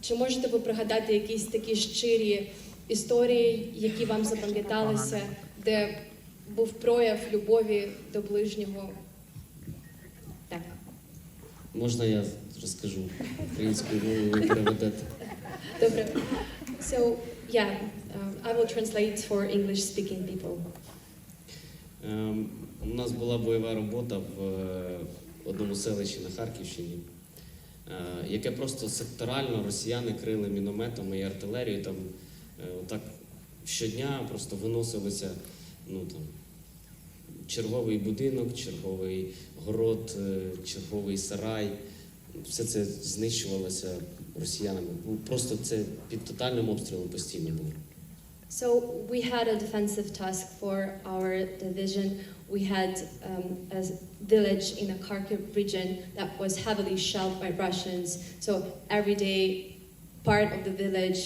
Чи можете ви пригадати якісь такі щирі історії, які вам запам'яталися, де був прояв любові до ближнього? Так. Можна я розкажу українською мовою, ви переведете? Добре. So, yeah, um, I will translate for English-speaking people. Ем, У нас була бойова робота в е, одному селищі на Харківщині, яке просто секторально росіяни крили мінометами і артилерією. Там е, отак щодня просто виносилися ну, там, черговий будинок, черговий город, е, черговий сарай. Все це знищувалося росіянами. Просто це під тотальним обстрілом постійно було. So we had a defensive task for our division. We had um, a village in a Kharkiv region that was heavily shelled by Russians. So every day, part of the village,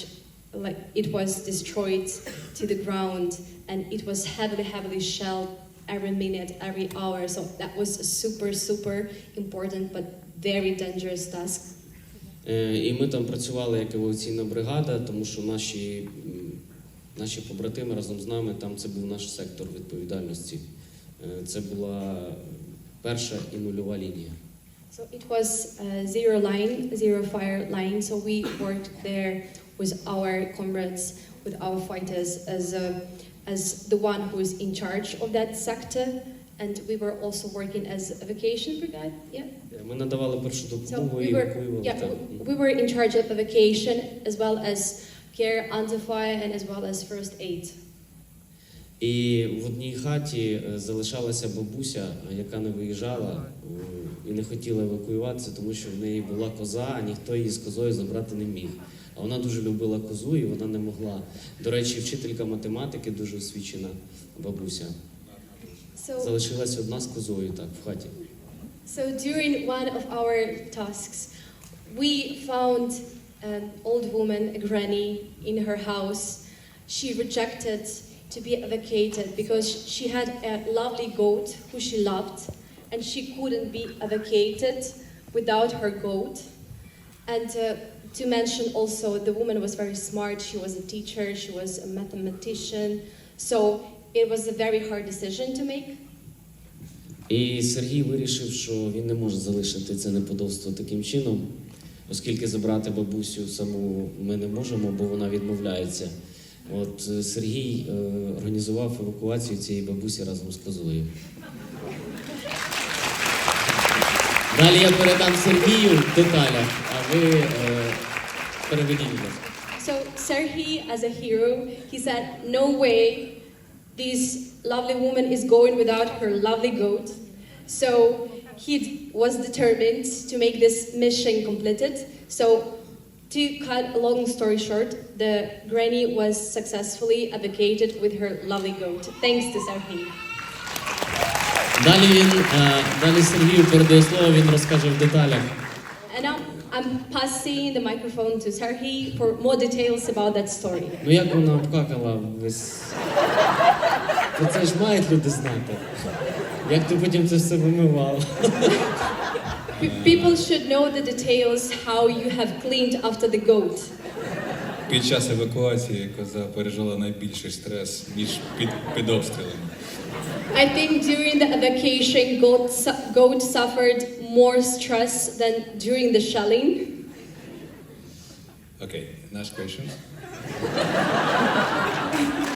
like it was destroyed to the ground, and it was heavily, heavily shelled every minute, every hour. So that was a super, super important but very dangerous task. Е, І ми там працювали як евакуаційна бригада, тому що наші, наші побратими разом з нами, там це був наш сектор відповідальності. Е, Це була перша і нульова лінія. So it was a zero line, zero fire line. So we worked there with our comrades, with our fighters as a, as the one who is in charge of that sector, and we were also working as evacuation brigade. Yeah. Е, Ми надавали першу So допомогу we і were, евакуювали. yeah, так. we were in charge of evacuation as well as care under fire and as well as first aid. І в одній хаті е, залишалася бабуся, е, яка не виїжджала е, і не хотіла евакуюватися, тому що в неї була коза, а ніхто її з козою забрати не міг. А вона дуже любила козу і вона не могла. До речі, вчителька математики дуже освічена бабуся. So Залишилася одна з козою так в хаті. So during one of our tasks, we found an old woman, a granny, in her house. She rejected to be evacuated because she had a lovely goat who she loved, and she couldn't be evacuated without her goat. And uh, to mention also, the woman was very smart. She was a teacher, she was a mathematician. So it was a very hard decision to make. І Сергій вирішив, що він не може залишити це неподобство таким чином, оскільки забрати бабусю саму ми не можемо, бо вона відмовляється. От е, Сергій е, організував евакуацію цієї бабусі разом з козою. Далі я передам Сергію в деталях, а ви е, переведіть. будь ласка. So Serhi, as a hero, he said, "No way, this lovely woman is going without her lovely goat." So he was determined to make this mission completed. So, to cut a long story short, the granny was successfully evacuated with her lovely goat, thanks to Serhi. Далі він е, далі Сергію передає слово, він розкаже в деталях. And now I'm passing the microphone to Serhi for more details about that story. Ну як вона обкакала весь. Про це ж мають люди знати. Як ти потім це все вимивав? P- People should know the details how you have cleaned after the goat. Під час евакуації коза пережила найбільший стрес, ніж під, під обстрілами. I think during the evacuation, goat, su- goat suffered more stress than during the shelling. Окей, наш question.